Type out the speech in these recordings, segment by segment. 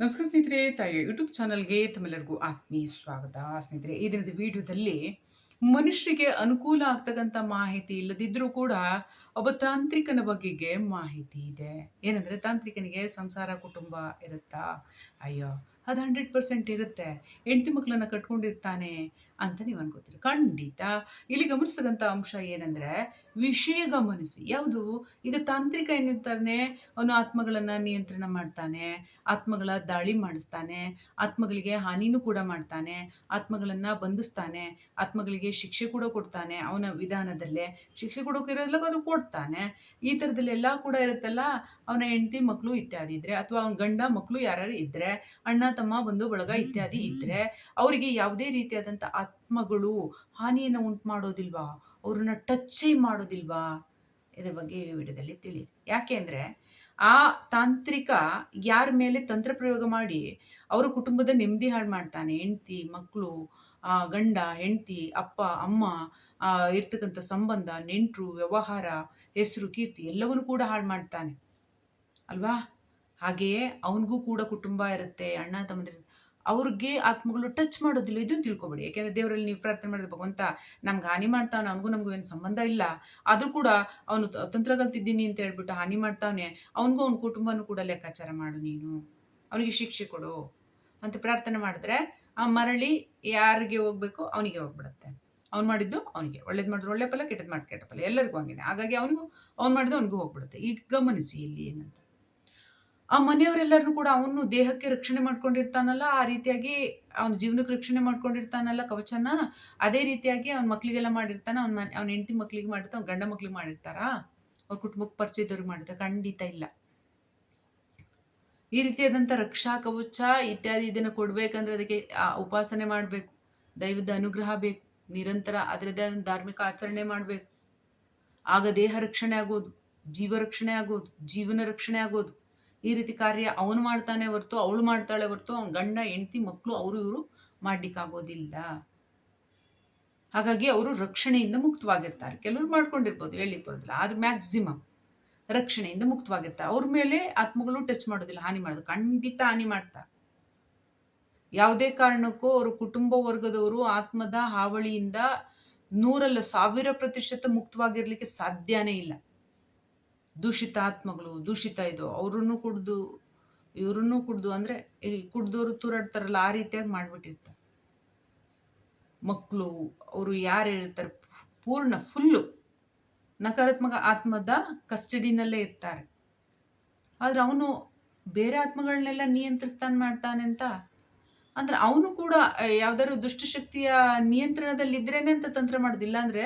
ನಮಸ್ಕಾರ ಸ್ನೇಹಿತರೆ, ತಾಯಿ ಯೂಟ್ಯೂಬ್ ಚಾನಲ್ಗೆ ತಮ್ಮೆಲ್ಲರಿಗೂ ಆತ್ಮೀಯ ಸ್ವಾಗತ. ಸ್ನೇಹಿತರೆ, ಈ ದಿನದ ವಿಡಿಯೋದಲ್ಲಿ ಮನುಷ್ಯರಿಗೆ ಅನುಕೂಲ ಆಗ್ತಕ್ಕಂಥ ಮಾಹಿತಿ ಇಲ್ಲದಿದ್ದರೂ ಕೂಡ ಒಬ್ಬ ತಾಂತ್ರಿಕನ ಬಗೆಗೆ ಮಾಹಿತಿ ಇದೆ. ಏನಂದ್ರೆ, ತಾಂತ್ರಿಕನಿಗೆ ಸಂಸಾರ, ಕುಟುಂಬ ಇರುತ್ತಾ? ಅಯ್ಯೋ, ಅದು ಹಂಡ್ರೆಡ್ ಪರ್ಸೆಂಟ್ ಇರುತ್ತೆ. ಹೆಂಡತಿ ಮಕ್ಕಳನ್ನ ಕಟ್ಕೊಂಡಿರ್ತಾನೆ ಅಂತ ನೀವು ಅನ್ಕೋತೀರಿ ಖಂಡಿತ. ಇಲ್ಲಿ ಗಮನಿಸ್ತಕ್ಕಂಥ ಅಂಶ ಏನಂದ್ರೆ, ವಿಷಯ ಗಮನಿಸಿ. ಯಾವುದು? ಈಗ ತಾಂತ್ರಿಕ ಏನಿರ್ತಾನೆ, ಅವನು ಆತ್ಮಗಳನ್ನು ನಿಯಂತ್ರಣ ಮಾಡ್ತಾನೆ, ಆತ್ಮಗಳ ದಾಳಿ ಮಾಡಿಸ್ತಾನೆ, ಆತ್ಮಗಳಿಗೆ ಹಾನಿನೂ ಕೂಡ ಮಾಡ್ತಾನೆ, ಆತ್ಮಗಳನ್ನು ಬಂಧಿಸ್ತಾನೆ, ಆತ್ಮಗಳಿಗೆ ಶಿಕ್ಷೆ ಕೂಡ ಕೊಡ್ತಾನೆ ಅವನ ವಿಧಾನದಲ್ಲೇ. ಶಿಕ್ಷೆ ಕೊಡೋಕಿರೋದಿಲ್ಲ ಅದು ಕೊಡ್ತಾನೆ. ಈ ಥರದಲ್ಲೆಲ್ಲ ಕೂಡ ಇರುತ್ತಲ್ಲ, ಅವನ ಹೆಂಡತಿ ಮಕ್ಕಳು ಇತ್ಯಾದಿ ಇದ್ರೆ, ಅಥವಾ ಅವನ ಗಂಡ ಮಕ್ಕಳು ಯಾರ್ಯಾರು ಇದ್ರೆ, ಅಣ್ಣ, ತಮ್ಮ, ಬಂಧು, ಬಳಗ ಇತ್ಯಾದಿ ಇದ್ರೆ, ಅವರಿಗೆ ಯಾವುದೇ ರೀತಿಯಾದಂಥ ಆತ್ಮಗಳು ಹಾನಿಯನ್ನು ಉಂಟು ಮಾಡೋದಿಲ್ವಾ ಅವ್ರನ್ನ ಟಚ್ಚೇ ಮಾಡೋದಿಲ್ವಾ? ಇದ್ರ ಬಗ್ಗೆ ಈ ವಿಡಿಯೋದಲ್ಲಿ ತಿಳಿ ಯಾಕೆ ಅಂದರೆ, ಆ ತಾಂತ್ರಿಕ ಯಾರ ಮೇಲೆ ತಂತ್ರ ಪ್ರಯೋಗ ಮಾಡಿ ಅವರ ಕುಟುಂಬದ ನೆಮ್ಮದಿ ಹಾಳು ಮಾಡ್ತಾನೆ. ಹೆಂಡ್ತಿ ಮಕ್ಕಳು ಗಂಡ, ಹೆಂಡ್ತಿ, ಅಪ್ಪ, ಅಮ್ಮ ಇರ್ತಕ್ಕಂಥ ಸಂಬಂಧ, ನೆಂಟರು, ವ್ಯವಹಾರ, ಹೆಸರು, ಕೀರ್ತಿ ಎಲ್ಲವನ್ನು ಕೂಡ ಹಾಳು ಮಾಡ್ತಾನೆ. ಅಲ್ವಾ? ಹಾಗೆಯೇ ಅವನಿಗೂ ಕೂಡ ಕುಟುಂಬ ಇರುತ್ತೆ, ಅಣ್ಣ, ತಮ್ಮಂದಿರು ಅವ್ರಿಗೆ ಆತ್ಮಗಳು ಟಚ್ ಮಾಡೋದಿಲ್ಲ ಇದನ್ನು ತಿಳ್ಕೊಬೇಡಿ. ಯಾಕೆಂದರೆ ದೇವರಲ್ಲಿ ನೀವು ಪ್ರಾರ್ಥನೆ ಮಾಡಿದ ಭಗವಂತ ನಮ್ಗೆ ಹಾನಿ ಮಾಡ್ತಾನೆ ಅವನಿಗೂ ನಮಗೂ ಏನು ಸಂಬಂಧ ಇಲ್ಲ. ಆದರೂ ಕೂಡ ಅವನು ತಂತ್ರ ಕಲ್ತಿದ್ದೀನಿ ಅಂತ ಹೇಳ್ಬಿಟ್ಟು ಹಾನಿ ಮಾಡ್ತಾವನೆ, ಅವನಿಗೂ ಅವ್ನ ಕುಟುಂಬನೂ ಕೂಡ ಲೆಕ್ಕಾಚಾರ ಮಾಡು ನೀನು. ಅವನಿಗೆ ಶಿಕ್ಷೆ ಕೊಡು ಅಂತ ಪ್ರಾರ್ಥನೆ ಮಾಡಿದ್ರೆ ಆ ಮರಳಿ ಯಾರಿಗೆ ಹೋಗ್ಬೇಕು ಅವನಿಗೆ ಹೋಗ್ಬಿಡುತ್ತೆ. ಅವ್ನು ಮಾಡಿದ್ದು ಅವನಿಗೆ. ಒಳ್ಳೇದು ಮಾಡಿದ್ರು ಒಳ್ಳೆ ಫಲ ಕೆಟ್ಟದ್ದು ಮಾಡಿ, ಕೆಟ್ಟ ಫಲ. ಎಲ್ಲರಿಗೂ ಹಂಗೇನೆ. ಹಾಗಾಗಿ ಅವನಿಗೂ, ಅವ್ನು ಮಾಡಿದ್ದು ಅವನಿಗೂ ಹೋಗ್ಬಿಡುತ್ತೆ. ಈಗ ಗಮನಿಸಿ ಇಲ್ಲಿ ಏನಂತ. ಆ ಮನೆಯವರೆಲ್ಲರೂ ಕೂಡ ಅವನು ದೇಹಕ್ಕೆ ರಕ್ಷಣೆ ಮಾಡ್ಕೊಂಡಿರ್ತಾನಲ್ಲ, ಆ ರೀತಿಯಾಗಿ ಅವನ ಜೀವನಕ್ಕೆ ರಕ್ಷಣೆ ಮಾಡ್ಕೊಂಡಿರ್ತಾನಲ್ಲ ಕವಚನ, ಅದೇ ರೀತಿಯಾಗಿ ಅವ್ನ ಮಕ್ಕಳಿಗೆಲ್ಲ ಮಾಡಿರ್ತಾನೆ, ಅವ್ನ ಮನೆ, ಅವ್ನ ಹೆಂಡತಿ ಮಕ್ಕಳಿಗೆ ಮಾಡಿರ್ತಾನೆ, ಅವ್ನ ಗಂಡ ಮಕ್ಳಿಗೆ ಮಾಡಿರ್ತಾರಾ? ಅವ್ರ ಕುಟುಂಬಕ್ಕೆ ಪರಿಚಯದವ್ರಿಗೆ ಮಾಡಿರ್ತಾರೆ, ಖಂಡಿತ ಇಲ್ಲ. ಈ ರೀತಿಯಾದಂಥ ರಕ್ಷಾ ಕವಚ ಇತ್ಯಾದಿ ಇದನ್ನು ಕೊಡಬೇಕಂದ್ರೆ ಅದಕ್ಕೆ ಉಪಾಸನೆ ಮಾಡಬೇಕು, ದೈವದ ಅನುಗ್ರಹ ಬೇಕು, ನಿರಂತರ ಅದರದ್ದೇ ಧಾರ್ಮಿಕ ಆಚರಣೆ ಮಾಡಬೇಕು. ಆಗ ದೇಹ ರಕ್ಷಣೆ ಆಗೋದು, ಜೀವ ರಕ್ಷಣೆ ಆಗೋದು, ಜೀವನ ರಕ್ಷಣೆ ಆಗೋದು. ಈ ರೀತಿ ಕಾರ್ಯ ಅವನು ಮಾಡ್ತಾನೆ ಹೊರ್ತು ಅವಳು ಮಾಡ್ತಾಳೆ ಹೊರ್ತು ಅವ್ನ ಗಂಡ, ಹೆಂಡತಿ ಮಕ್ಕಳು ಅವರು ಇವರು ಮಾಡ್ಲಿಕ್ಕಾಗೋದಿಲ್ಲ. ಹಾಗಾಗಿ ಅವರು ರಕ್ಷಣೆಯಿಂದ ಮುಕ್ತವಾಗಿರ್ತಾರೆ. ಕೆಲವರು ಮಾಡ್ಕೊಂಡಿರ್ಬೋದು ಹೇಳಿಕ್ ಬರೋದಿಲ್ಲ ಆದ್ರೆ ಮ್ಯಾಕ್ಸಿಮಮ್ ರಕ್ಷಣೆಯಿಂದ ಮುಕ್ತವಾಗಿರ್ತಾರೆ. ಅವ್ರ ಮೇಲೆ ಆತ್ಮಗಳು ಟಚ್ ಮಾಡೋದಿಲ್ಲ, ಹಾನಿ ಮಾಡೋದು. ಖಂಡಿತ ಹಾನಿ ಮಾಡ್ತಾರೆ ಯಾವುದೇ ಕಾರಣಕ್ಕೂ ಅವರು ಕುಟುಂಬ ವರ್ಗದವರು ಆತ್ಮದ ಹಾವಳಿಯಿಂದ ನೂರಲ್ಲ ಸಾವಿರ ಪ್ರತಿಶತ ಮುಕ್ತವಾಗಿರ್ಲಿಕ್ಕೆ ಸಾಧ್ಯನೇ ಇಲ್ಲ. ದೂಷಿತ ಆತ್ಮಗಳು, ದೂಷಿತ ಇದು. ಅವ್ರೂ ಕುಡ್ದು, ಇವ್ರನ್ನೂ ಕುಡ್ದು ಅಂದರೆ ಈ ಕುಡ್ದವರು ತೂರಾಡ್ತಾರಲ್ಲ, ಆ ರೀತಿಯಾಗಿ ಮಾಡಿಬಿಟ್ಟಿರ್ತಾರೆ. ಮಕ್ಕಳು ಅವರು ಯಾರು ಹೇಳ್ತಾರೆ, ಪೂರ್ಣ ಫುಲ್ಲು ನಕಾರಾತ್ಮಕ ಆತ್ಮದ ಕಸ್ಟಡಿನಲ್ಲೇ ಇರ್ತಾರೆ. ಆದರೆ ಅವನು ಬೇರೆ ಆತ್ಮಗಳನ್ನೆಲ್ಲ ನಿಯಂತ್ರಿಸ್ತಾನೆ ಮಾಡ್ತಾನೆ ಅಂತ. ಅಂದ್ರೆ ಅವನು ಕೂಡ ಯಾವ್ದಾದ್ರು ದುಷ್ಟಶಕ್ತಿಯ ನಿಯಂತ್ರಣದಲ್ಲಿದ್ರೇನೆ ಅಂತ ತಂತ್ರ ಮಾಡೋದಿಲ್ಲ. ಅಂದರೆ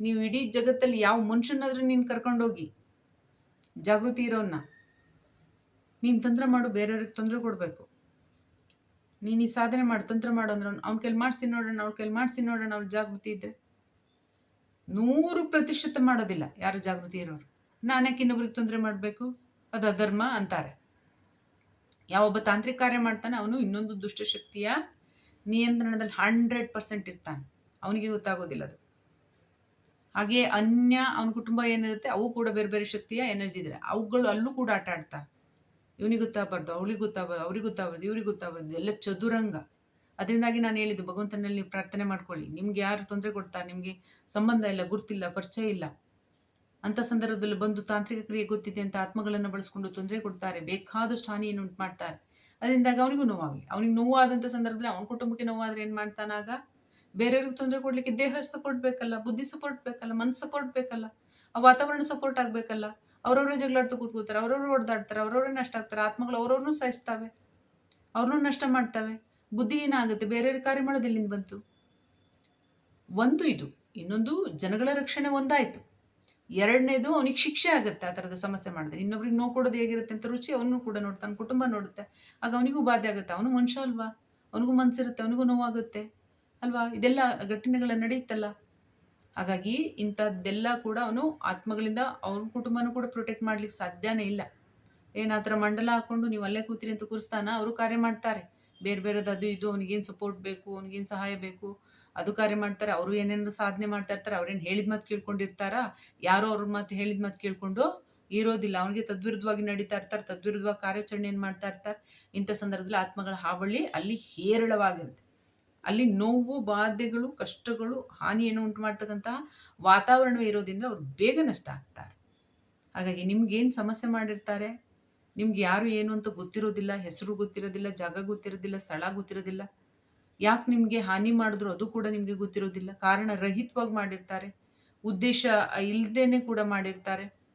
ನೀವು ಇಡೀ ಜಗತ್ತಲ್ಲಿ ಯಾವ ಮನುಷ್ಯನಾದ್ರೂ ನೀನು ಕರ್ಕೊಂಡೋಗಿ ಜಾಗೃತಿ ಇರೋನ್ನ. ನೀನು ತಂತ್ರ ಮಾಡು, ಬೇರೆಯವ್ರಿಗೆ ತೊಂದರೆ ಕೊಡಬೇಕು. ನೀನು ಈ ಸಾಧನೆ ಮಾಡು, ತಂತ್ರ ಮಾಡು ಅಂದ್ರೆ ಅವ್ನ ಕೈಲಿ ಮಾಡಿಸಿ ನೋಡೋಣ, ಅವ್ನ ಕೈಲಿ ಮಾಡಿಸಿ ನೋಡೋಣ ಅವ್ರ ಜಾಗೃತಿ ಇದ್ದರೆ ನೂರು ಪ್ರತಿಶತ ಮಾಡೋದಿಲ್ಲ ಯಾರು ಜಾಗೃತಿ ಇರೋರು. ನಾನ್ಯಾಕೆ ಇನ್ನೊಬ್ರಿಗೆ ತೊಂದರೆ ಮಾಡಬೇಕು? ಅದು ಅಧರ್ಮ ಅಂತಾರೆ. ಯಾವೊಬ್ಬ ತಾಂತ್ರಿಕ ಕಾರ್ಯ ಮಾಡ್ತಾನೆ, ಅವನು ಇನ್ನೊಂದು ದುಷ್ಟಶಕ್ತಿಯ ನಿಯಂತ್ರಣದಲ್ಲಿ ಹಂಡ್ರೆಡ್ ಪರ್ಸೆಂಟ್ ಇರ್ತಾನೆ. ಅವನಿಗೆ ಗೊತ್ತಾಗೋದಿಲ್ಲ ಅದು. ಹಾಗೆ ಅನ್ಯ ಅವನ ಕುಟುಂಬ ಏನಿರುತ್ತೆ, ಅವು ಕೂಡ ಬೇರೆ ಬೇರೆ ಶಕ್ತಿಯ ಎನರ್ಜಿ ಇದ್ರೆ ಅವುಗಳು ಅಲ್ಲೂ ಕೂಡ ಆಟ ಆಡ್ತಾರೆ. ಇವನಿಗೆ ಗೊತ್ತಾಗಬಾರ್ದು, ಅವಳಿಗೆ ಗೊತ್ತಾಗಬಾರ್ದು, ಅವ್ರಿಗೆ ಗೊತ್ತಾಗಬಾರ್ದು, ಇವ್ರಿಗೆ ಗೊತ್ತಾಗಬಾರ್ದು, ಎಲ್ಲ ಚದುರಂಗ. ಅದರಿಂದಾಗಿ ನಾನು ಹೇಳಿದ್ದು, ಭಗವಂತನಲ್ಲಿ ನೀವು ಪ್ರಾರ್ಥನೆ ಮಾಡ್ಕೊಳ್ಳಿ. ನಿಮ್ಗೆ ಯಾರು ತೊಂದರೆ ಕೊಡ್ತಾರೆ ನಿಮಗೆ ಸಂಬಂಧ ಇಲ್ಲ, ಗುರ್ತಿಲ್ಲ, ಪರಿಚಯ ಇಲ್ಲ. ಅಂಥ ಸಂದರ್ಭದಲ್ಲಿ ಬಂದು ತಾಂತ್ರಿಕ ಕ್ರಿಯೆ ಗೊತ್ತಿದೆ ಅಂತ ಆತ್ಮಗಳನ್ನು ಬಳಸ್ಕೊಂಡು ತೊಂದರೆ ಕೊಡ್ತಾರೆ, ಬೇಕಾದಷ್ಟು ಹಾನಿಯನ್ನು ಉಂಟು ಮಾಡ್ತಾರೆ. ಅದರಿಂದಾಗಿ ಅವನಿಗೂ ನೋವಾಗಲಿ. ಅವನಿಗೆ ನೋವಾದಂಥ ಸಂದರ್ಭದಲ್ಲಿ ಅವನ ಕುಟುಂಬಕ್ಕೆ ನೋವಾದರೆ ಏನು ಮಾಡ್ತಾನಾಗ ಬೇರೆಯವ್ರಿಗೆ ತೊಂದರೆ ಕೊಡಲಿಕ್ಕೆ ದೇಹ ಸಪೋರ್ಟ್ ಬೇಕಲ್ಲ, ಬುದ್ಧಿ ಸಪೋರ್ಟ್ ಬೇಕಲ್ಲ, ಮನಸ್ಸು ಸಪೋರ್ಟ್ ಬೇಕಲ್ಲ, ಆ ವಾತಾವರಣ ಸಪೋರ್ಟ್ ಆಗಬೇಕಲ್ಲ, ಅವ್ರವ್ರೇ ಜಗಳಾಡ್ತು ಕೂತ್ಕೋತಾರೆ ಅವ್ರವ್ರು ಹೊಡೆದಾಡ್ತಾರೆ ಅವ್ರವ್ರೇ ನಷ್ಟ ಆಗ್ತಾರೆ, ಆತ್ಮಗಳು ಅವ್ರವ್ರನ್ನೂ ಸಹಿಸ್ತಾವೆ, ಅವ್ರನ್ನೂ ನಷ್ಟ ಮಾಡ್ತವೆ, ಬುದ್ಧಿ ಏನಾಗುತ್ತೆ ಬೇರೆಯವ್ರಿಗೆ ಕಾರ್ಯ ಮಾಡೋದಿಲ್ಲಿಂದ ಬಂತು? ಒಂದು ಇದು, ಇನ್ನೊಂದು ಜನಗಳ ರಕ್ಷಣೆ ಒಂದಾಯಿತು. ಎರಡನೇದು ಅವನಿಗೆ ಶಿಕ್ಷೆ ಆಗುತ್ತೆ ಆ ಥರದ ಸಮಸ್ಯೆ ಮಾಡಿದ್ರೆ, ಇನ್ನೊಬ್ರಿಗೆ ನೋವು ಕೊಡೋದು ಹೇಗಿರುತ್ತೆ ಅಂತ ರುಚಿ ಅವನು ಕೂಡ ನೋಡ್ತಾನೆ, ಕುಟುಂಬ ನೋಡುತ್ತೆ, ಆಗ ಅವನಿಗೂ ಬಾಧೆ ಆಗುತ್ತೆ, ಅವನು ಮನುಷ್ಯ ಅಲ್ವಾ? ಅವನಿಗೂ ಮನಸ್ಸಿರುತ್ತೆ ಅವನಿಗೂ ನೋವಾಗುತ್ತೆ. ಅಲ್ವಾ? ಇದೆಲ್ಲ ಘಟನೆಗಳ ನಡೆಯುತ್ತಲ್ಲ ಹಾಗಾಗಿ ಇಂಥದ್ದೆಲ್ಲ ಕೂಡ ಅವನು ಆತ್ಮಗಳಿಂದ ಅವ್ರ ಕುಟುಂಬನೂ ಕೂಡ ಪ್ರೊಟೆಕ್ಟ್ ಮಾಡ್ಲಿಕ್ಕೆ ಸಾಧ್ಯನೇ ಇಲ್ಲ. ಏನು ಮಂಡಲ ಹಾಕ್ಕೊಂಡು ನೀವು ಅಲ್ಲೇ ಕೂತಿರಿ ಅಂತ ಕೂರಿಸ್ತಾನ, ಅವರು ಕಾರ್ಯ ಮಾಡ್ತಾರೆ. ಬೇರೆ ಬೇರೆದು ಅದು ಇದು, ಅವ್ನಿಗೇನು ಸಪೋರ್ಟ್ ಬೇಕು, ಅವ್ನಿಗೇನು ಸಹಾಯ ಬೇಕು, ಅದು ಕಾರ್ಯ ಮಾಡ್ತಾರೆ. ಅವರು ಏನೇನು ಸಾಧನೆ ಮಾಡ್ತಾ ಇರ್ತಾರೆ, ಅವ್ರೇನು ಹೇಳಿದ ಮಾತು ಕೇಳ್ಕೊಂಡಿರ್ತಾರಾ? ಯಾರೋ ಅವ್ರ ಮಾತು ಹೇಳಿದ ಮಾತು ಕೇಳ್ಕೊಂಡು ಇರೋದಿಲ್ಲ. ಅವನಿಗೆ ತದ್ವಿರುದ್ಧವಾಗಿ ನಡೀತಾ ಇರ್ತಾರೆ ತದ್ವಿರುದ್ಧವಾಗಿ ಕಾರ್ಯಾಚರಣೆಯನ್ನು ಮಾಡ್ತಾ ಇರ್ತಾರೆ. ಇಂಥ ಸಂದರ್ಭದಲ್ಲಿ ಆತ್ಮಗಳ ಹಾವಳಿ ಅಲ್ಲಿ ಹೇರಳವಾಗಿರುತ್ತೆ. ಅಲ್ಲಿ ನೋವು, ಬಾಧೆಗಳು, ಕಷ್ಟಗಳು ಹಾನಿಯನ್ನು ಉಂಟು ಮಾಡ್ತಕ್ಕಂತಹ ವಾತಾವರಣವೇ ಇರೋದ್ರಿಂದ ಅವ್ರು ಬೇಗ ನಷ್ಟ ಆಗ್ತಾರೆ. ಹಾಗಾಗಿ ನಿಮ್ಗೇನು ಸಮಸ್ಯೆ ಮಾಡಿರ್ತಾರೆ? ನಿಮ್ಗೆ ಯಾರು ಏನು ಅಂತ ಗೊತ್ತಿರೋದಿಲ್ಲ, ಹೆಸರು ಗೊತ್ತಿರೋದಿಲ್ಲ, ಜಾಗ ಗೊತ್ತಿರೋದಿಲ್ಲ, ಸ್ಥಳ ಗೊತ್ತಿರೋದಿಲ್ಲ. ಯಾಕೆ ನಿಮಗೆ ಹಾನಿ ಮಾಡಿದ್ರು ಅದು ಕೂಡ ನಿಮಗೆ ಗೊತ್ತಿರೋದಿಲ್ಲ. ಕಾರಣ ರಹಿತವಾಗಿ ಮಾಡಿರ್ತಾರೆ. ಉದ್ದೇಶ ಇಲ್ಲದೇನೆ ಕೂಡ ಮಾಡಿರ್ತಾರೆ.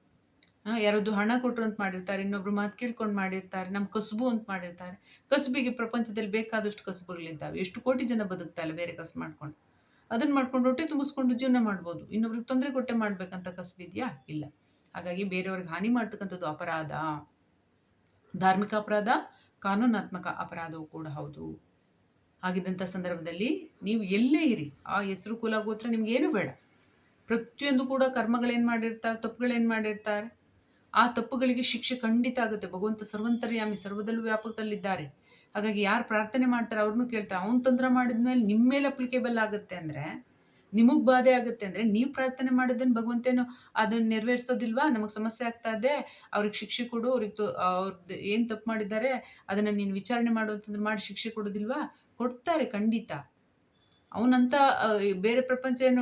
ಯಾರದ್ದು ಹಣ ಕೊಟ್ಟರು ಅಂತ ಮಾಡಿರ್ತಾರೆ, ಇನ್ನೊಬ್ರು ಮಾತು ಕೇಳ್ಕೊಂಡು ಮಾಡಿರ್ತಾರೆ ನಮ್ಮ ಕಸುಬು ಅಂತ ಮಾಡಿರ್ತಾರೆ. ಕಸುಬಿಗೆ ಪ್ರಪಂಚದಲ್ಲಿ ಬೇಕಾದಷ್ಟು ಕಸುಬುಗಳಿದ್ದಾವೆ. ಎಷ್ಟು ಕೋಟಿ ಜನ ಬದುಕ್ತಾರೆ ಬೇರೆ ಕಸು ಮಾಡ್ಕೊಂಡು. ಅದನ್ನು ಮಾಡ್ಕೊಂಡು ಹೊಟ್ಟೆ ತುಂಬಿಸ್ಕೊಂಡು ಜೀವನ ಮಾಡ್ಬೋದು. ಇನ್ನೊಬ್ರಿಗೆ ತೊಂದರೆ ಕೊಟ್ಟೆ ಮಾಡ್ಬೇಕಂತ ಕಸುಬಿದೆಯಾ? ಇಲ್ಲ. ಹಾಗಾಗಿ ಬೇರೆಯವ್ರಿಗೆ ಹಾನಿ ಮಾಡ್ತಕ್ಕಂಥದ್ದು ಅಪರಾಧ. ಧಾರ್ಮಿಕ ಅಪರಾಧ, ಕಾನೂನಾತ್ಮಕ ಅಪರಾಧವೂ ಕೂಡ ಹೌದು. ಆಗಿದ್ದಂಥ ಸಂದರ್ಭದಲ್ಲಿ ನೀವು ಎಲ್ಲೇ ಇರಿ. ಆ ಹೆಸರು ಕುಲ ಗೋತ್ರ ನಿಮ್ಗೇನು ಬೇಡ. ಪ್ರತಿಯೊಂದು ಕೂಡ ಕರ್ಮಗಳೇನು ಮಾಡಿರ್ತಾರೆ ತಪ್ಪುಗಳೇನು ಮಾಡಿರ್ತಾರೆ? ಆ ತಪ್ಪುಗಳಿಗೆ ಶಿಕ್ಷೆ ಖಂಡಿತ ಆಗುತ್ತೆ. ಭಗವಂತ ಸರ್ವಂತರ್ಯಾಮಿ, ಸರ್ವದಲ್ಲೂ ವ್ಯಾಪಕದಲ್ಲಿದ್ದಾರೆ. ಹಾಗಾಗಿ ಯಾರು ಪ್ರಾರ್ಥನೆ ಮಾಡ್ತಾರೆ ಅವ್ರನ್ನೂ ಕೇಳ್ತಾರೆ. ಅವ್ನು ತಂತ್ರ ಮಾಡಿದ್ಮೇಲೆ ನಿಮ್ಮ ಮೇಲೆ ಅಪ್ಲಿಕೇಬಲ್ ಆಗುತ್ತೆ ಅಂದರೆ, ನಿಮಗೆ ಬಾಧೆ ಆಗುತ್ತೆ ಅಂದರೆ ನೀವು ಪ್ರಾರ್ಥನೆ ಮಾಡಿದ್ದನ್ನು ಭಗವಂತೇನು ಅದನ್ನು ನೆರವೇರಿಸೋದಿಲ್ವಾ? ನಮಗೆ ಸಮಸ್ಯೆ ಆಗ್ತಾ ಇದೆ. ಅವ್ರಿಗೆ ಶಿಕ್ಷೆ ಕೊಡು, ಅವ್ರಿಗೆ ತೊ ಅವ್ರದ್ದು ಏನು ತಪ್ಪು ಮಾಡಿದ್ದಾರೆ ಅದನ್ನು ನೀನು ವಿಚಾರಣೆ ಮಾಡುವಂತಂದ್ರೆ ಮಾಡಿ ಶಿಕ್ಷೆ ಕೊಡೋದಿಲ್ವಾ? ಕೊಡ್ತಾರೆ ಖಂಡಿತ. ಅವನಂತ ಬೇರೆ ಪ್ರಪಂಚ ಏನು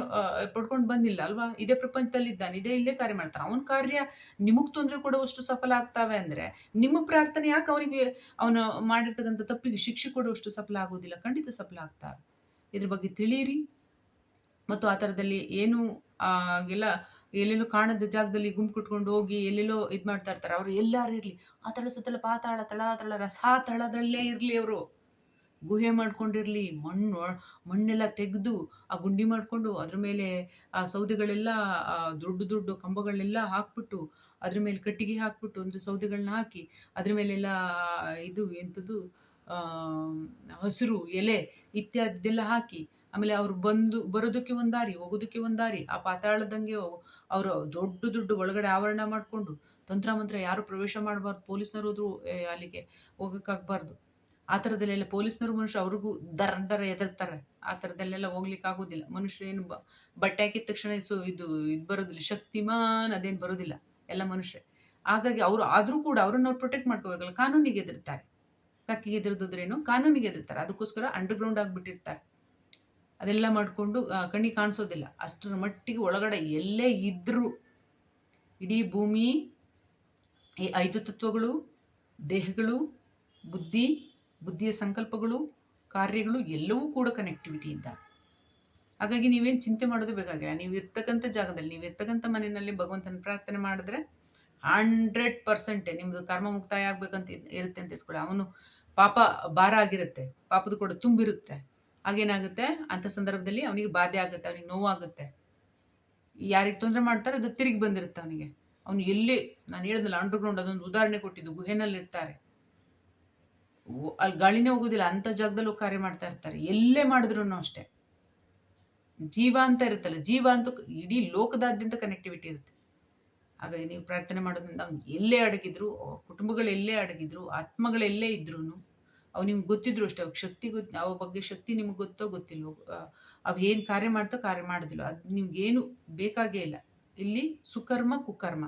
ಪಡ್ಕೊಂಡು ಬಂದಿಲ್ಲ ಅಲ್ವಾ? ಇದೇ ಪ್ರಪಂಚದಲ್ಲಿ ಇದ್ದಾನೆ ಇದೇ ಇಲ್ಲೇ ಕಾರ್ಯ ಮಾಡ್ತಾನೆ. ಅವನ ಕಾರ್ಯ ನಿಮಗೆ ತೊಂದರೆ ಕೊಡುವಷ್ಟು ಸಫಲ ಆಗ್ತಾವೆ ಅಂದರೆ, ನಿಮ್ಮ ಪ್ರಾರ್ಥನೆ ಯಾಕೆ ಅವನಿಗೆ, ಅವನು ಮಾಡಿರ್ತಕ್ಕಂಥ ತಪ್ಪಿಗೆ ಶಿಕ್ಷೆ ಕೊಡುವಷ್ಟು ಸಫಲ ಆಗೋದಿಲ್ಲ? ಖಂಡಿತ ಸಫಲ ಆಗ್ತಾವೆ ಇದ್ರ ಬಗ್ಗೆ ತಿಳಿಯಿರಿ. ಮತ್ತು ಆ ಥರದಲ್ಲಿ ಏನು ಎಲ್ಲ ಎಲ್ಲೆಲ್ಲೋ ಕಾಣದ ಜಾಗದಲ್ಲಿ ಗುಂಪು ಕುಟ್ಕೊಂಡು ಹೋಗಿ ಎಲ್ಲೆಲ್ಲೋ ಇದು ಮಾಡ್ತಾ ಇರ್ತಾರೆ. ಅವರು ಎಲ್ಲರೂ ಇರಲಿ, ಆ ಥರ ಸುತ್ತಲೂ ಪಾತಾಳ ತಳ ತಳ ರಸ ತಳದಲ್ಲೇ ಇರಲಿ ಅವರು. ಗುಹೆ ಮಾಡ್ಕೊಂಡಿರಲಿ, ಮಣ್ಣು ಮಣ್ಣೆಲ್ಲ ತೆಗೆದು ಆ ಗುಂಡಿ ಮಾಡಿಕೊಂಡು ಅದ್ರ ಮೇಲೆ, ಆ, ಸೌದೆಗಳೆಲ್ಲ ದೊಡ್ಡ ದೊಡ್ಡ ಕಂಬಗಳೆಲ್ಲ ಹಾಕ್ಬಿಟ್ಟು ಅದ್ರ ಮೇಲೆ ಕಟ್ಟಿಗೆ ಹಾಕ್ಬಿಟ್ಟು ಅಂದರೆ ಸೌದೆಗಳನ್ನ ಹಾಕಿ ಅದ್ರ ಮೇಲೆಲ್ಲ ಇದು ಎಂಥದ್ದು ಹಸಿರು ಎಲೆ ಇತ್ಯಾದಿದೆಲ್ಲ ಹಾಕಿ ಆಮೇಲೆ ಅವ್ರು ಬಂದು ಬರೋದಕ್ಕೆ ಒಂದು ದಾರಿ, ಹೋಗೋದಕ್ಕೆ ಒಂದು ದಾರಿ, ಆ ಪಾತಾಳದಂಗೆ ಅವರು ದೊಡ್ಡ ದೊಡ್ಡ ಒಳಗಡೆ ಆವರಣ ಮಾಡಿಕೊಂಡು ತಂತ್ರ ಮಂತ್ರ ಯಾರು ಪ್ರವೇಶ ಮಾಡಬಾರ್ದು, ಪೊಲೀಸ್ನವರು ಹೋದ್ರು ಅಲ್ಲಿಗೆ ಹೋಗೋಕ್ಕಾಗಬಾರ್ದು. ಆ ಥರದಲ್ಲೆಲ್ಲ ಪೊಲೀಸ್ನವರು ಮನುಷ್ಯ ಅವ್ರಿಗೂ ದರ ದರ ಎದುರ್ತಾರೆ ಆ ಥರದಲ್ಲೆಲ್ಲ ಹೋಗ್ಲಿಕ್ಕೆ ಆಗೋದಿಲ್ಲ. ಮನುಷ್ಯರು ಏನು ಬಟ್ಟೆ ಹಾಕಿದ ತಕ್ಷಣ ಸೊ, ಇದು ಇದು ಬರೋದಿಲ್ಲ. ಶಕ್ತಿಮಾನ್ ಅದೇನು ಬರೋದಿಲ್ಲ. ಎಲ್ಲ ಮನುಷ್ಯರೇ. ಹಾಗಾಗಿ ಅವರು ಆದರೂ ಕೂಡ ಅವ್ರನ್ನ ಅವ್ರು ಪ್ರೊಟೆಕ್ಟ್ ಮಾಡ್ಕೋಬೇಕಲ್ಲ ಕಾನೂನಿಗೆ ಎದುರ್ತಾರೆ ಕಕ್ಕಿಗೆ ಎದುರಿದ್ರೇನು ಕಾನೂನಿಗೆ ಎದುರ್ತಾರೆ ಅದಕ್ಕೋಸ್ಕರ ಅಂಡರ್ಗ್ರೌಂಡ್ ಆಗಿಬಿಟ್ಟಿರ್ತಾರೆ. ಅದೆಲ್ಲ ಮಾಡಿಕೊಂಡು ಕಣ್ಣಿಗೆ ಕಾಣಿಸೋದಿಲ್ಲ. ಅಷ್ಟರ ಮಟ್ಟಿಗೆ ಒಳಗಡೆ ಎಲ್ಲೇ ಇದ್ದರೂ ಇಡೀ ಭೂಮಿ, ಈ ಐದು ತತ್ವಗಳು, ದೇಹಗಳು, ಬುದ್ಧಿ ಬುದ್ಧಿಯ ಸಂಕಲ್ಪಗಳು, ಕಾರ್ಯಗಳು ಎಲ್ಲವೂ ಕೂಡ ಕನೆಕ್ಟಿವಿಟಿ ಇದ್ದ ಹಾಗಾಗಿ ನೀವೇನು ಚಿಂತೆ ಮಾಡೋದು ಬೇಕಾಗಿಲ್ಲ ನೀವು ಇರ್ತಕ್ಕಂಥ ಜಾಗದಲ್ಲಿ, ನೀವು ಇರ್ತಕ್ಕಂಥ ಮನೆಯಲ್ಲಿ ಭಗವಂತನ ಪ್ರಾರ್ಥನೆ ಮಾಡಿದ್ರೆ ಹಂಡ್ರೆಡ್ ಪರ್ಸೆಂಟೇ ನಿಮ್ಮದು ಕರ್ಮ ಮುಕ್ತಾಯ ಆಗ್ಬೇಕಂತ ಇರುತ್ತೆ ಅಂತ ಇಟ್ಕೊಳ್ಳಿ. ಅವನು ಪಾಪ ಭಾರ ಆಗಿರುತ್ತೆ, ಪಾಪದ ಕೂಡ ತುಂಬಿರುತ್ತೆ. ಆಗೇನಾಗುತ್ತೆ ಅಂಥ ಸಂದರ್ಭದಲ್ಲಿ ಅವನಿಗೆ ಬಾಧೆ ಆಗುತ್ತೆ, ಅವನಿಗೆ ನೋವಾಗುತ್ತೆ. ಯಾರಿಗೆ ತೊಂದರೆ ಮಾಡ್ತಾರೆ, ಅದು ತಿರುಗಿ ಬಂದಿರುತ್ತೆ ಅವನಿಗೆ. ಅವನು ಎಲ್ಲಿ, ನಾನು ಹೇಳಿದ್ನಲ್ಲ ಅಂಡರ್ಗ್ರೌಂಡ್ ಅದೊಂದು ಉದಾಹರಣೆ ಕೊಟ್ಟಿದ್ದು ಗುಹೆನಲ್ಲಿ ಇರ್ತಾರೆ ಅಲ್ಲಿ ಗಾಳಿನೇ ಹೋಗೋದಿಲ್ಲ ಅಂಥ ಜಾಗದಲ್ಲೂ ಕಾರ್ಯ ಮಾಡ್ತಾ ಇರ್ತಾರೆ. ಎಲ್ಲೇ ಮಾಡಿದ್ರು ಅಷ್ಟೇ. ಜೀವ ಅಂತ ಇರುತ್ತಲ್ಲ, ಜೀವ ಅಂತೂ ಇಡೀ ಲೋಕದಾದ್ಯಂತ ಕನೆಕ್ಟಿವಿಟಿ ಇರುತ್ತೆ. ಹಾಗಾಗಿ ನೀವು ಪ್ರಾರ್ಥನೆ ಮಾಡೋದ್ರಿಂದ ಅವ್ನು ಎಲ್ಲೇ ಅಡಗಿದ್ರು ಕುಟುಂಬಗಳು ಎಲ್ಲೇ ಅಡಗಿದ್ರು ಆತ್ಮಗಳೆಲ್ಲೇ ಇದ್ರೂ ಅವು ನಿಮ್ಗೆ ಗೊತ್ತಿದ್ರು ಅಷ್ಟೇ. ಅವಾಗ ಶಕ್ತಿ ಗೊತ್ತು ಅವ ಬಗ್ಗೆ ಶಕ್ತಿ ನಿಮ್ಗೆ ಗೊತ್ತೋ ಗೊತ್ತಿಲ್ವೋ ಅವು ಏನು ಕಾರ್ಯ ಮಾಡ್ತೋ ಕಾರ್ಯ ಮಾಡೋದಿಲ್ಲ. ಅದು ನಿಮ್ಗೇನು ಬೇಕಾಗೇ ಇಲ್ಲ. ಇಲ್ಲಿ ಸುಕರ್ಮ, ಕುಕರ್ಮ.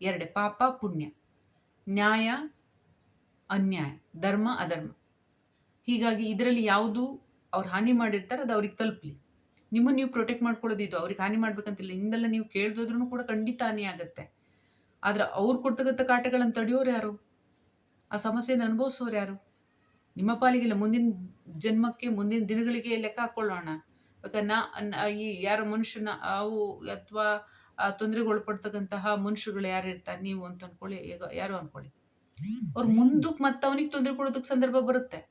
ಎರಡೇ ಪಾಪ, ಪುಣ್ಯ. ನ್ಯಾಯ ಅನ್ಯಾಯ, ಧರ್ಮ ಅಧರ್ಮ. ಹೀಗಾಗಿ ಇದರಲ್ಲಿ ಯಾವುದು ಅವ್ರು ಹಾನಿ ಮಾಡಿರ್ತಾರೆ ಅದು ಅವ್ರಿಗೆ ತಲುಪಲಿ. ನಿಮ್ಮನ್ನು ನೀವು ಪ್ರೊಟೆಕ್ಟ್ ಮಾಡ್ಕೊಳ್ಳೋದಿದ್ದು ಅವ್ರಿಗೆ ಹಾನಿ ಮಾಡ್ಬೇಕಂತಿಲ್ಲ. ಹಿಂದೆಲ್ಲ ನೀವು ಕೇಳ್ದೋದ್ರೂ ಕೂಡ ಖಂಡಿತ ಹಾನಿ ಆಗುತ್ತೆ. ಆದ್ರೆ ಅವ್ರು ಕೊಡ್ತಕ್ಕಂಥ ಕಾಟಗಳನ್ನು ತಡೆಯೋರು ಯಾರು? ಆ ಸಮಸ್ಯೆನ ಅನುಭವಿಸೋರು ಯಾರು? ನಿಮ್ಮ ಪಾಲಿಗಿಲ್ಲ ಮುಂದಿನ ಜನ್ಮಕ್ಕೆ, ಮುಂದಿನ ದಿನಗಳಿಗೆ ಲೆಕ್ಕ ಹಾಕೊಳ್ಳೋಣ. ಯಾಕಂದ್ರೆ ನಾ ಈ ಯಾರ ಮನುಷ್ಯನ, ಅವು ಅಥವಾ ತೊಂದರೆಗೊಳಪಡ್ತಕ್ಕಂತಹ ಮನುಷ್ಯರುಗಳು ಯಾರು ಇರ್ತಾರೆ? ನೀವು ಅಂತ ಅನ್ಕೊಳ್ಳಿ, ಈಗ ಯಾರು ಅನ್ಕೊಳ್ಳಿ? ಅವ್ರು ಮುಂದಕ್ಕೆ ಮತ್ತೆ ಅವನಿಗೆ ತೊಂದರೆ ಕೊಡೋದಕ್ಕೆ ಸಂದರ್ಭ ಬರುತ್ತೆ.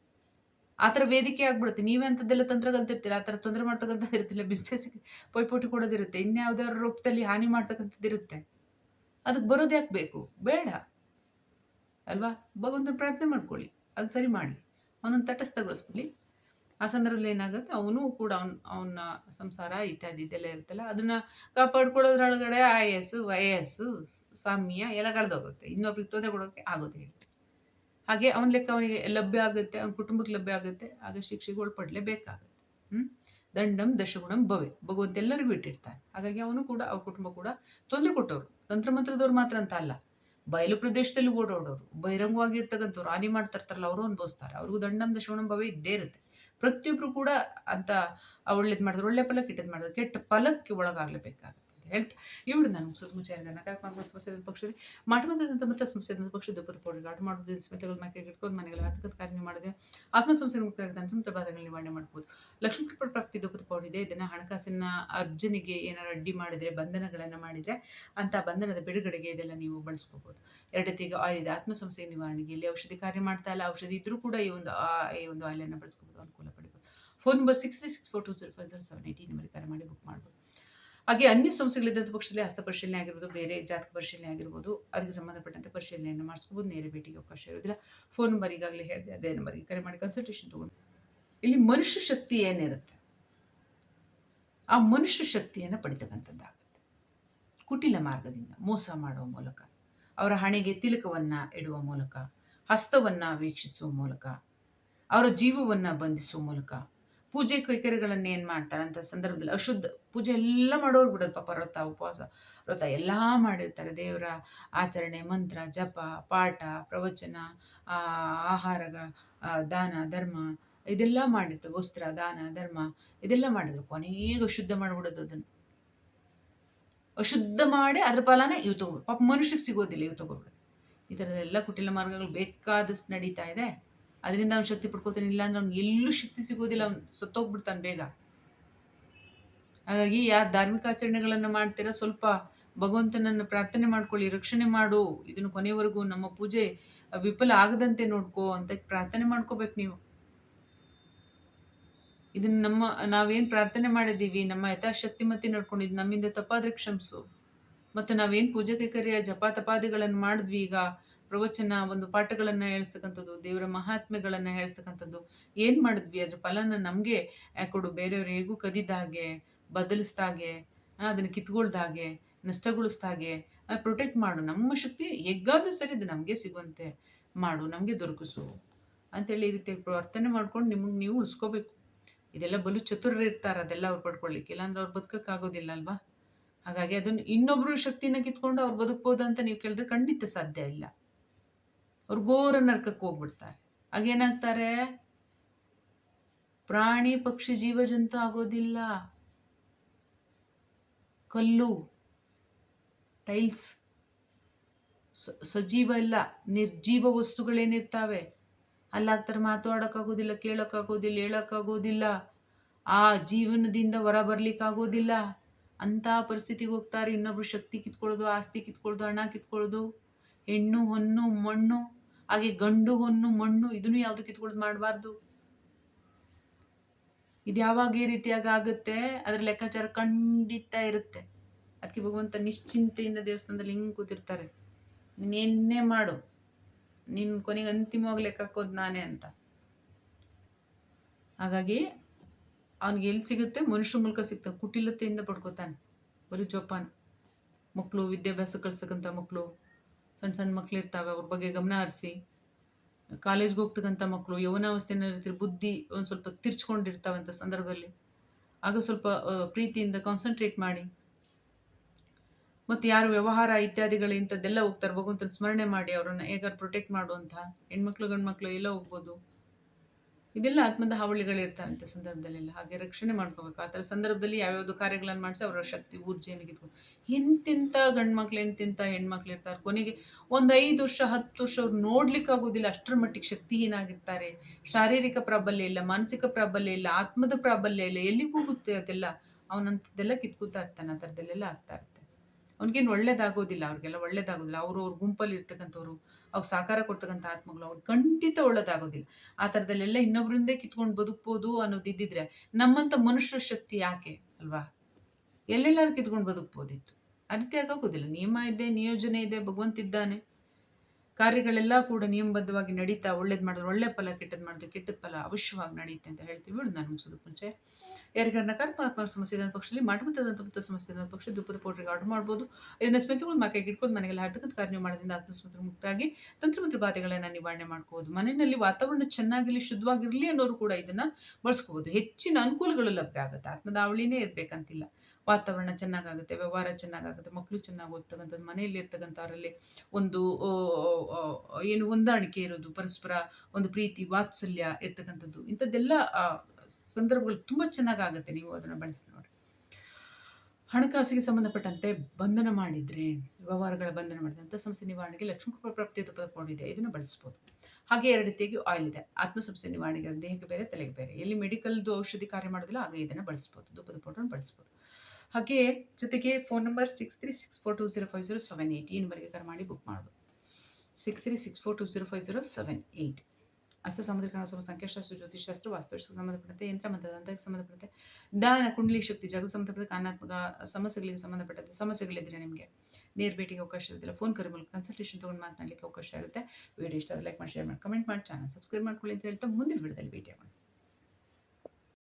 ಆ ಥರ ವೇದಿಕೆ ಆಗ್ಬಿಡುತ್ತೆ. ನೀವೇ ಅಂಥದ್ದೆಲ್ಲ ತಂತ್ರ ಕಲ್ತಿರ್ತೀರ ಆ ಥರ ತೊಂದರೆ ಮಾಡ್ತಕ್ಕಂಥದ್ದು ಇರುತ್ತಿಲ್ಲ. ಬಿಸ್ನೆಸ್ಗೆ ಪೈಪೋಟಿ ಕೊಡೋದಿರುತ್ತೆ. ಇನ್ಯಾವುದಾದ್ರು ರೂಪದಲ್ಲಿ ಹಾನಿ ಮಾಡ್ತಕ್ಕಂಥದ್ದು ಇರುತ್ತೆ. ಅದಕ್ಕೆ ಬರೋದು ಯಾಕೆ ಬೇಕು? ಬೇಡ. ಅಲ್ವಾ? ಭಗವಂತನ ಪ್ರಾರ್ಥನೆ ಮಾಡ್ಕೊಳ್ಳಿ. ಅದು ಸರಿ ಮಾಡಲಿ. ಅವನನ್ನು ತಟಸ್ಥಗೊಳಿಸ್ಬಿಡಿ. ಆ ಸಂದರ್ಭದಲ್ಲಿ ಏನಾಗುತ್ತೆ? ಅವನು ಕೂಡ ಅವನ ಅವನ ಸಂಸಾರ ಇತ್ಯಾದಿ ಇದೆಲ್ಲ ಇರುತ್ತಲ್ಲ, ಅದನ್ನು ಕಾಪಾಡ್ಕೊಳ್ಳೋದ್ರೊಳಗಡೆ ಆಯಸ್ಸು, ವಯಸ್ಸು, ಸಾಮ್ಯ ಎಲ್ಲ ಕಳೆದೋಗುತ್ತೆ. ಇನ್ನೊಬ್ರಿಗೆ ತೊಂದರೆ ಕೊಡೋಕ್ಕೆ ಆಗೋದಿಲ್ಲ ಹಾಗೆ ಅವನ ಲೆಕ್ಕ ಅವನಿಗೆ ಲಭ್ಯ ಆಗುತ್ತೆ, ಅವನ ಕುಟುಂಬಕ್ಕೆ ಲಭ್ಯ ಆಗುತ್ತೆ, ಹಾಗೆ ಶಿಕ್ಷೆಗೆ ಒಳಪಡಲೇಬೇಕಾಗುತ್ತೆ ಹ್ಮ್? ದಂಡಂ ದಶಗುಣಂ ಭವೆ. ಭಗವಂತ ಎಲ್ಲರಿಗೂ ಇಟ್ಟಿರ್ತಾನೆ. ಹಾಗಾಗಿ ಅವನು ಕೂಡ, ಅವ್ರ ಕುಟುಂಬ ಕೂಡ ತೊಂದರೆ ಕೊಟ್ಟವರು. ತಂತ್ರಮಂತ್ರದವ್ರು ಮಾತ್ರ ಅಂತ ಅಲ್ಲ. ಬಯಲು ಪ್ರದೇಶದಲ್ಲಿ ಓಡಾಡೋರು, ಬಹಿರಂಗವಾಗಿರ್ತಕ್ಕಂಥವ್ರು, ಹಾನಿ ಮಾಡ್ತಾ ಇರ್ತಾರಲ್ಲ, ಅವರು ಅನುಭವಿಸ್ತಾರೆ. ಅವ್ರಿಗೂ ದಂಡಂ ದಶಗುಣಂ ಭವೆ ಇದ್ದೇ ಇರುತ್ತೆ. ಪ್ರತಿಯೊಬ್ಬರು ಕೂಡ ಅಂತ ಒಳ್ಳೇದು ಮಾಡಿದ್ರು ಒಳ್ಳೆ ಫಲ ಕೆಟ್ಟದ್ದು ಮಾಡಿದ್ರು ಕೆಟ್ಟ ಫಲಕ್ಕೆ ಒಳಗಾಗಲೇಬೇಕಾಗುತ್ತೆ. ಅಂತ ಹೇಳ್ತಾ ಇವರು ನಾನು ಮುಚ್ಚ ನಕಾರಾತ್ಮಕ ಸಮಸ್ಯೆ ಪಕ್ಷದಲ್ಲಿ. ಮಾಡುವಂಥ ಮತ್ತೆ ಸಮಸ್ಯೆ ಪಕ್ಷದ ದುಪ್ಪದ ಪೌಡರ್ ಆಟ ಮಾಡೋದು ಸ್ಮಿತಗಳು ಮೈಕೆ ಇಟ್ಕೊಂಡು ಮನೆಗಳ ಆರ್ಥಿಕ ಕಾರ್ಯ ಮಾಡಿದೆ ಆತ್ಮ ಸಮಸ್ಯೆ ಮುಕ್ತ ತಂತ್ರ ಬಾಧಗಳ ನಿವಾರಣೆ ಮಾಡ್ಬೋದು. ಲಕ್ಷ್ಮೀ ಕೃಪಾ ಪ್ರಾಪ್ತಿ ದುಪ್ಪದ ಪೌಡರ್ ಇದೆ, ಇದನ್ನು ಹಣಕಾಸಿನ ಅರ್ಜನಿಗೆ ಏನಾರು ಅಡ್ಡಿ ಮಾಡಿದರೆ, ಬಂಧನಗಳನ್ನು ಮಾಡಿದರೆ, ಅಂತ ಬಂಧನದ ಬಿಡುಗಡೆಗೆ ಇದೆಲ್ಲ ನೀವು ಬಳಸ್ಕೋಬೋದು. ಎರಡತ್ತಿಗೆ ಆಯಿಲ್ ಇದೆ ಆತ್ಮ ಸಮಸ್ಯೆ ನಿವಾರಣೆಗೆ ಇಲ್ಲಿ ಔಷಧಿ ಕಾರ್ಯ ಮಾಡ್ತಾ ಇಲ್ಲ, ಔಷಧಿ ಇದ್ರೂ ಕೂಡ ಈ ಒಂದು ಈ ಒಂದು ಆಯಿಲನ್ನು ಬಳಸ್ಕೋಬೋದು, ಅನುಕೂಲ ಪಡಿಬೋದು. Phone number six three six four two zero five zero seven eight number ಕರೆ ಮಾಡಿ ಬುಕ್ ಮಾಡ್ಬೋದು. ಹಾಗೆ ಅನ್ಯ ಸಂಸ್ಥೆಗಳಿದ್ದಂಥ ಪಕ್ಷದಲ್ಲಿ ಹಸ್ತ ಪರಿಶೀಲನೆ ಆಗಿರ್ಬೋದು, ಬೇರೆ ಜಾತಕ ಪರಿಶೀಲನೆ ಆಗಿರ್ಬೋದು, ಅದಕ್ಕೆ ಸಂಬಂಧಪಟ್ಟಂತೆ ಪರಿಶೀಲನೆಯನ್ನು ಮಾಡಿಸ್ಕೋಬೋದು, ನೇರ ಭೇಟಿಗೆ ಅವಕಾಶ ಇರೋದಿಲ್ಲ. ಫೋನ್ ನಂಬರ್ ಈಗಾಗಲೇ ಹೇಳಿದೆ, ಅದೇ ನಂಬರ್ಗೆ ಕರೆ ಮಾಡಿ ಕನ್ಸಲ್ಟೇಷನ್ ತೊಗೊಂಡು. ಇಲ್ಲಿ ಮನುಷ್ಯ ಶಕ್ತಿ ಏನಿರುತ್ತೆ? ಆ ಮನುಷ್ಯ ಶಕ್ತಿಯನ್ನು ಪಡಿತಕ್ಕಂಥದ್ದಾಗುತ್ತೆ. ಕುಟಿಲ ಮಾರ್ಗದಿಂದ ಮೋಸ ಮಾಡುವ ಮೂಲಕ, ಅವರ ಹಣೆಗೆ ತಿಲಕವನ್ನು ಇಡುವ ಮೂಲಕ, ಹಸ್ತವನ್ನು ವೀಕ್ಷಿಸುವ ಮೂಲಕ, ಅವರ ಜೀವವನ್ನು ಬಂಧಿಸುವ ಮೂಲಕ ಪೂಜೆ ಕೈಕರ್ಯಗಳನ್ನು ಏನು ಮಾಡ್ತಾರೆ ಅಂತ ಸಂದರ್ಭದಲ್ಲಿ ಅಶುದ್ಧ ಪೂಜೆ ಎಲ್ಲ ಮಾಡೋರು ಬಿಡೋದು ಪಾಪ ವ್ರತ ಉಪವಾಸ ವ್ರತ ಎಲ್ಲ ಮಾಡಿರ್ತಾರೆ. ದೇವರ ಆಚರಣೆ, ಮಂತ್ರ, ಜಪ, ಪಾಠ, ಪ್ರವಚನ ಆಹಾರಗಳ ದಾನ, ಧರ್ಮ ಇದೆಲ್ಲ ಮಾಡಿರ್ತಾರೆ. ವಸ್ತ್ರ, ದಾನ, ಧರ್ಮ ಇದೆಲ್ಲ ಮಾಡಿದ್ರು. ಕೊನೆಗೆ ಅಶುದ್ಧ ಮಾಡಿಬಿಡೋದು ಅದನ್ನು ಅಶುದ್ಧ ಮಾಡಿ ಅದ್ರ ಫಲನ ಇವು ತಗೋ ಪಾಪ ಮನುಷ್ಯಗೆ ಸಿಗೋದಿಲ್ಲ ಇವು ತಗೋಬಿಡೋದು ಈ ಥರದೆಲ್ಲ ಕುಟಿಲ ಮಾರ್ಗಗಳು ಬೇಕಾದಷ್ಟು ನಡೀತಾ ಇದೆ. ಅದರಿಂದ ಅವ್ನು ಶಕ್ತಿ ಪಡ್ಕೋತಾನೆ ಇಲ್ಲ ಅಂದ್ರೆ ಅವ್ನು ಎಲ್ಲೂ ಶಕ್ತಿ ಸಿಗೋದಿಲ್ಲ, ಅವ್ನು ಸತ್ತೋಗ್ಬಿಡ್ತಾನೆ ಬೇಗ. ಹಾಗಾಗಿ ಯಾರು ಧಾರ್ಮಿಕ ಆಚರಣೆಗಳನ್ನು ಮಾಡ್ತೀರಾ, ಸ್ವಲ್ಪ ಭಗವಂತನನ್ನು ಪ್ರಾರ್ಥನೆ ಮಾಡ್ಕೊಳ್ಳಿ, ರಕ್ಷಣೆ ಮಾಡು, ಇದನ್ನು ಕೊನೆಯವರೆಗೂ ನಮ್ಮ ಪೂಜೆ ವಿಫಲ ಆಗದಂತೆ ನೋಡ್ಕೋ ಅಂತ ಪ್ರಾರ್ಥನೆ ಮಾಡ್ಕೋಬೇಕು ನೀವು. ಇದನ್ನ ನಮ್ಮ, ನಾವೇನು ಪ್ರಾರ್ಥನೆ ಮಾಡಿದ್ದೀವಿ, ನಮ್ಮ ಯಥಾಶಕ್ತಿ ಮತ್ತೆ ನಡ್ಕೊಂಡಿದ್ದು ನಮ್ಮಿಂದ ತಪ್ಪಾದ್ರೆ ಕ್ಷಮಿಸು. ಮತ್ತು ನಾವೇನು ಪೂಜೆ ಕೈಕರ್ಯ ಜಪ ತಪಾದಿಗಳನ್ನು ಮಾಡಿದ್ವಿ ಈಗ ಪ್ರವಚನ, ಒಂದು ಪಾಠಗಳನ್ನು ಹೇಳ್ತಕ್ಕಂಥದ್ದು ದೇವರ ಮಹಾತ್ಮೆಗಳನ್ನು ಹೇಳ್ತಕ್ಕಂಥದ್ದು ಏನು ಮಾಡಿದ್ವಿ? ಅದ್ರ ಫಲನ ನಮಗೆ ಕೊಡು. ಬೇರೆಯವ್ರು ಹೇಗೂ ಕದಿದಾಗೆ ಬದಲಿಸ್ದಾಗೆ ಅದನ್ನ ಹಾಗೆ ಅದನ್ನು ಕಿತ್ಕೊಳ್ದ ಹಾಗೆ, ನಷ್ಟಗೊಳಿಸ್ದ ಹಾಗೆ ಪ್ರೊಟೆಕ್ಟ್ ಮಾಡು. ನಮ್ಮ ಶಕ್ತಿ ಹೆಗ್ಗಾದ್ರೂ ಸರಿ ಅದು ನಮಗೆ ಸಿಗುವಂತೆ ಮಾಡು, ನಮಗೆ ದೊರಕಿಸು ಅಂತೇಳಿ ಈ ರೀತಿ ಪ್ರಾರ್ಥನೆ ಮಾಡ್ಕೊಂಡು ನಿಮಗೆ ನೀವು ಉಳಿಸ್ಕೋಬೇಕು. ಇದೆಲ್ಲ ಬಲು ಚತುರರು ಇರ್ತಾರೆ, ಅದೆಲ್ಲ ಅವ್ರು ಪಡ್ಕೊಳ್ಳಿಕ್ಕೆ ಇಲ್ಲಾಂದ್ರೆ ಅವ್ರು ಬದುಕಕ್ಕಾಗೋದಿಲ್ಲ, ಅಲ್ವಾ? ಹಾಗಾಗಿ ಅದನ್ನು ಇನ್ನೊಬ್ರು ಶಕ್ತಿನ ಕಿತ್ಕೊಂಡು ಅವ್ರು ಬದುಕ್ಬೋದು ಅಂತ ನೀವು ಕೇಳಿದ್ರೆ ಖಂಡಿತ ಸಾಧ್ಯ ಇಲ್ಲ. ಅವ್ರು ಘೋರ ನರ್ಕಕ್ಕೆ ಹೋಗ್ಬಿಡ್ತಾರೆ. ಆಗೇನಾಗ್ತಾರೆ ಪ್ರಾಣಿ, ಪಕ್ಷಿ ಜೀವ ಜಂತು ಆಗೋದಿಲ್ಲ. ಕಲ್ಲು, ಟೈಲ್ಸ್ ಸಜೀವ ಇಲ್ಲ. ನಿರ್ಜೀವ ವಸ್ತುಗಳೇನಿರ್ತಾವೆ? ಅಲ್ಲಾಗ್ತಾರೆ ಮಾತಾಡೋಕ್ಕಾಗೋದಿಲ್ಲ ಕೇಳೋಕ್ಕಾಗೋದಿಲ್ಲ, ಹೇಳೋಕ್ಕಾಗೋದಿಲ್ಲ. ಆ ಜೀವನದಿಂದ ಹೊರ ಬರ್ಲಿಕ್ಕಾಗೋದಿಲ್ಲ. ಅಂತ ಪರಿಸ್ಥಿತಿಗೆ ಹೋಗ್ತಾರೆ. ಇನ್ನೊಬ್ರು ಶಕ್ತಿ ಕಿತ್ಕೊಳ್ಳೋದು, ಆಸ್ತಿ ಕಿತ್ಕೊಳ್ಳೋದು, ಹಣ ಕಿತ್ಕೊಳ್ಳೋದು. ಹೆಣ್ಣು, ಹೊನ್ನು, ಮಣ್ಣು, ಹಾಗೆ ಗಂಡು, ಹೊನ್ನು, ಮಣ್ಣು, ಇದನ್ನು ಯಾವುದು ಕಿತ್ಕೊಳ್ಳೋದು ಮಾಡಬಾರ್ದು. ಇದು ಯಾವಾಗ ಈ ರೀತಿಯಾಗಿ ಆಗುತ್ತೆ, ಅದರ ಲೆಕ್ಕಾಚಾರ ಖಂಡಿತ ಇರುತ್ತೆ. ಅದಕ್ಕೆ ಭಗವಂತ ನಿಶ್ಚಿಂತೆಯಿಂದ ದೇವಸ್ಥಾನದಲ್ಲಿ ಹಿಂಗೆ ಕೂತಿರ್ತಾರೆ. ನೀನೇನೇ ಮಾಡು ನಿನ್ನ ಕೊನೆಗೆ ಅಂತಿಮವಾಗಿ ಲೆಕ್ಕ ಹಾಕೋದು ನಾನೇ ಅಂತ. ಹಾಗಾಗಿ ಅವನಿಗೆ ಎಲ್ಲಿ ಸಿಗುತ್ತೆ? ಮನುಷ್ಯ ಮೂಲಕ ಸಿಗ್ತ, ಕುಟಿಲತೆಯಿಂದ ಪಡ್ಕೋತಾನೆ. ಬರೀ ಜೋಪಾನ. ಮಕ್ಕಳು ವಿದ್ಯಾಭ್ಯಾಸ ಕಳ್ಸಕ್ಕಂಥ ಮಕ್ಕಳು. ಸಣ್ಣ ಸಣ್ಣ ಮಕ್ಳು ಇರ್ತಾವೆ, ಅವ್ರ ಬಗ್ಗೆ ಗಮನ ಹರಿಸಿ. ಕಾಲೇಜ್ಗೆ ಹೋಗ್ತಕ್ಕಂಥ ಮಕ್ಕಳು ಯೌವನಾವಸ್ಥೆಯಲ್ಲಿ ಬುದ್ಧಿ ಒಂದು ಸ್ವಲ್ಪ ತಿರ್ಚ್ಕೊಂಡಿರ್ತಾವಂಥ ಸಂದರ್ಭದಲ್ಲಿ. ಆಗ ಸ್ವಲ್ಪ ಪ್ರೀತಿಯಿಂದ ಕಾನ್ಸಂಟ್ರೇಟ್ ಮಾಡಿ. ಮತ್ತು ಯಾರು ವ್ಯವಹಾರ ಇತ್ಯಾದಿಗಳು ಇಂಥದ್ದೆಲ್ಲ ಹೋಗ್ತಾರೆ, ಭಗವಂತನ ಸ್ಮರಣೆ ಮಾಡಿ, ಅವರನ್ನು ಹೇಗಾರು ಪ್ರೊಟೆಕ್ಟ್ ಮಾಡುವಂಥ ಹೆಣ್ಮಕ್ಳು, ಗಂಡ್ಮಕ್ಳು ಎಲ್ಲ ಹೋಗ್ಬೋದು. ಇದೆಲ್ಲ ಆತ್ಮದ ಹಾವಳಿಗಳಿರ್ತಾವಂಥ ಸಂದರ್ಭದಲ್ಲೆಲ್ಲ. ಹಾಗೆ ರಕ್ಷಣೆ ಮಾಡ್ಕೋಬೇಕು. ಆ ಥರ ಸಂದರ್ಭದಲ್ಲಿ ಯಾವ್ಯಾವ್ದು ಕಾರ್ಯಗಳನ್ನು ಮಾಡಿಸಿ ಅವರ ಶಕ್ತಿ ಊರ್ಜೆಯನ್ನು ಕಿತ್ಕೊಂಡು ಎಂತೆಂಥ ಗಂಡ್ಮಕ್ಳು, ಎಂತೆಂಥ ಹೆಣ್ಮಕ್ಳು ಇರ್ತಾರೆ. ಕೊನೆಗೆ ಒಂದು ಐದು ವರ್ಷ, ಹತ್ತು ವರ್ಷ ಅವ್ರು ನೋಡ್ಲಿಕ್ಕೆ ಆಗೋದಿಲ್ಲ ಅಷ್ಟರ ಮಟ್ಟಿಗೆ ಶಕ್ತಿಹೀನಾಗಿರ್ತಾರೆ. ಶಾರೀರಿಕ ಪ್ರಾಬಲ್ಯ ಇಲ್ಲ, ಮಾನಸಿಕ ಪ್ರಾಬಲ್ಯ ಇಲ್ಲ, ಆತ್ಮದ ಪ್ರಾಬಲ್ಯ ಇಲ್ಲ. ಎಲ್ಲಿಗೆ ಹೋಗುತ್ತೆ ಅದೆಲ್ಲ? ಅವನಂಥದ್ದೆಲ್ಲ ಕಿತ್ಕೋತಾ ಇರ್ತಾನೆ. ಆ ಥರದ್ದೆಲ್ಲ ಆಗ್ತಾ ಇರ್ತಾನೆ ಅವ್ನಿಗೇನು ಒಳ್ಳೇದಾಗೋದಿಲ್ಲ, ಅವ್ರಿಗೆಲ್ಲ ಒಳ್ಳೇದಾಗೋದಿಲ್ಲ. ಅವರು ಅವ್ರ ಗುಂಪಲ್ಲಿ ಇರ್ತಕ್ಕಂಥವ್ರು ಅವ್ರಿಗೆ ಸಹಕಾರ ಕೊಡ್ತಕ್ಕಂಥ ಆತ್ಮಗಳು, ಅವ್ರು ಖಂಡಿತ ಒಳ್ಳೇದಾಗೋದಿಲ್ಲ. ಆ ಥರದಲ್ಲೆಲ್ಲ ಇನ್ನೊಬ್ಬರಿಂದೇ ಕಿತ್ಕೊಂಡು ಬದುಕ್ಬೋದು ಅನ್ನೋದು ಇದ್ದಿದ್ರೆ ನಮ್ಮಂಥ ಮನುಷ್ಯರ ಶಕ್ತಿ ಯಾಕೆ ಅಲ್ವಾ? ಎಲ್ಲೆಲ್ಲಾರು ಕಿತ್ಕೊಂಡು ಬದುಕ್ಬೋದಿತ್ತು. ಅದಕ್ಕೆ ಆಗೋಗೋದಿಲ್ಲ ನಿಯಮ ಇದೆ, ನಿಯೋಜನೆ ಇದೆ, ಭಗವಂತ ಇದ್ದಾನೆ. ಕಾರ್ಯಗಳೆಲ್ಲ ಕೂಡ ನಿಯಮಬದ್ಧವಾಗಿ ನಡೀತಾ ಒಳ್ಳೇದು ಮಾಡಿದ್ರೆ ಒಳ್ಳೆ ಫಲ ಕೆಟ್ಟದ್ದು ಮಾಡಿದ್ರೆ ಕೆಟ್ಟದ ಫಲ ಅವಶ್ಯವಾಗಿ ನಡೆಯುತ್ತೆ ಅಂತ ಹೇಳ್ತೀವಿ. ನಾನು ಮುಗಿಸೋದಕ್ಕೆ ಮುಂಚೆ. ಯಾರಿಗಾರ ನಕಾರಾತ್ಮಕ ಸಮಸ್ಯೆ ಇದ್ದ ಪಕ್ಷದಲ್ಲಿ ಮಾಡುವಂಥದ್ದಂಥ ಸಮಸ್ಯೆ ಇದ್ದ ಪಕ್ಷ ದುಪ್ಪದ ಪೌಡ್ರಿಗೆ ಆರ್ಡರ್ ಮಾಡ್ಬೋದು. ಇದನ್ನ ಸ್ಮಿತಗಳು ಮಕ್ಕಳಿಗೆ ಇಟ್ಕೊಂಡು ಮನೆಗೆಲ್ಲ ಹರ್ತಕ್ಕಂಥ ಕಾರ್ಯ ಮಾಡೋದ್ರಿಂದ ಆತ್ಮಸ್ಮೃತಿ ಮುಕ್ತಾಗಿ ತಂತ್ರಮಂತ್ರ ಬಾಧೆಗಳನ್ನು ನಿವಾರಣೆ ಮಾಡ್ಕೋಬೋದು ಮನೆಯಲ್ಲಿ ವಾತಾವರಣ ಚೆನ್ನಾಗಿರಲಿ, ಶುದ್ಧವಾಗಿರಲಿ ಅನ್ನೋರು ಕೂಡ ಇದನ್ನು ಬಳಸ್ಕೋಬೋದು. ಹೆಚ್ಚಿನ ಅನುಕೂಲಗಳು ಲಭ್ಯ ಆಗುತ್ತೆ. ಆತ್ಮದ ಅವಳಿನೇ ಇರಬೇಕಂತಿಲ್ಲ. ವಾತಾವರಣ ಚೆನ್ನಾಗಾಗುತ್ತೆ, ವ್ಯವಹಾರ ಚೆನ್ನಾಗಾಗುತ್ತೆ ಮಕ್ಕಳು ಚೆನ್ನಾಗಿ ಓದ್ತಕ್ಕಂಥದ್ದು, ಮನೆಯಲ್ಲಿ ಇರ್ತಕ್ಕಂಥವರಲ್ಲಿ ಒಂದು ಏನು ಹೊಂದಾಣಿಕೆ ಇರೋದು, ಪರಸ್ಪರ ಒಂದು ಪ್ರೀತಿ, ವಾತ್ಸಲ್ಯ ಇರ್ತಕ್ಕಂಥದ್ದು. ಇಂಥದ್ದೆಲ್ಲ ಸಂದರ್ಭಗಳು ತುಂಬ ಚೆನ್ನಾಗಾಗುತ್ತೆ ನೀವು ಅದನ್ನು ಬಳಸಿ ನೋಡಿ ಹಣಕಾಸಿಗೆ ಸಂಬಂಧಪಟ್ಟಂತೆ ಬಂಧನ ಮಾಡಿದರೆ, ವ್ಯವಹಾರಗಳ ಬಂಧನ ಮಾಡಿದ್ರೆ, ಅಂತ ಸಮಸ್ಯೆ ನಿವಾರಣೆಗೆ ಲಕ್ಷ್ಮೀ ಕೃಪಾ ಪ್ರಾಪ್ತಿ ಪದಕೊಂಡಿದೆ ಇದೆ ಇದನ್ನು ಬಳಸ್ಬೋದು. ಹಾಗೆ ಎರಡು ರೀತಿಯಾಗಿ ಆಯಿಲ್ ಇದೆ. ಆತ್ಮ ಸಮಸ್ಯೆ ನಿವಾರಣೆಗೆ ದೇಹಕ್ಕೆ ಬೇರೆ, ತಲೆಗೆ ಬೇರೆ. ಎಲ್ಲಿ ಮೆಡಿಕಲ್ದು ಔಷಧಿ ಕಾರ್ಯ ಮಾಡೋದಿಲ್ಲ, ಹಾಗೆ ಇದನ್ನು ಬಳಸ್ಬೋದು. ಧೂಪದ ಪೌಡರ್ ಬಳಸ್ಬೋದು. ಹಾಗೆ ಜೊತೆಗೆ phone number six three six four two zero five zero seven eight ಈ ನಂಬರ್ಗೆ ಕರೆ ಮಾಡಿ ಬುಕ್ ಮಾಡ್ಬೋದು. Six three six four two zero five zero seven eight. ಸಂಖ್ಯಾಶಾಸ್ತ್ರ ವಾಸ್ತುಶಾಸ್ತ್ರ ಸಂಬಂಧಪಟ್ಟಂತೆ, ಯಂತ್ರ ಮತ್ತು ದಂತಕ್ಕೆ ಸಂಬಂಧಪಟ್ಟಂತೆ, ಜ್ಞಾನ, ಕುಂಡಲಿ ಶಕ್ತಿ ಜಗತ್ ಸಂಬಂಧಪಟ್ಟ ಕಾನಾತ್ಮಕ ಸಮಸ್ಯೆಗಳಿಗೆ ಸಂಬಂಧಪಟ್ಟಂತೆ ಸಮಸ್ಯೆಗಳಿದ್ರೆ ನಿಮಗೆ ನೇರ ಭೇಟಿಗೆ ಅವಕಾಶ ಇರೋದಿಲ್ಲ. ಫೋನ್ ಕರೆ ಮೂಲಕ ಕನ್ಸಲ್ಟೇಷನ್ ತೊಗೊಂಡು ಮಾತನಾಡಲಿಕ್ಕೆ ಅವಕಾಶ ಇರುತ್ತೆ. ವಿಡಿಯೋ ಇಷ್ಟ ಲೈಕ್ ಮಾಡಿ ಶೇರ್ ಮಾಡಿ ಕಮೆಂಟ್ ಮಾಡಿ ಚಾನಲ್ ಸಬ್ಸ್ಕ್ರೈಬ್ ಮಾಡ್ಕೊಳ್ಳಿ ಅಂತ ಹೇಳ್ತಾ ಮುಂದಿನ ವಿಡಿಯೋದಲ್ಲಿ ಭೇಟಿ ಆಗೋಣ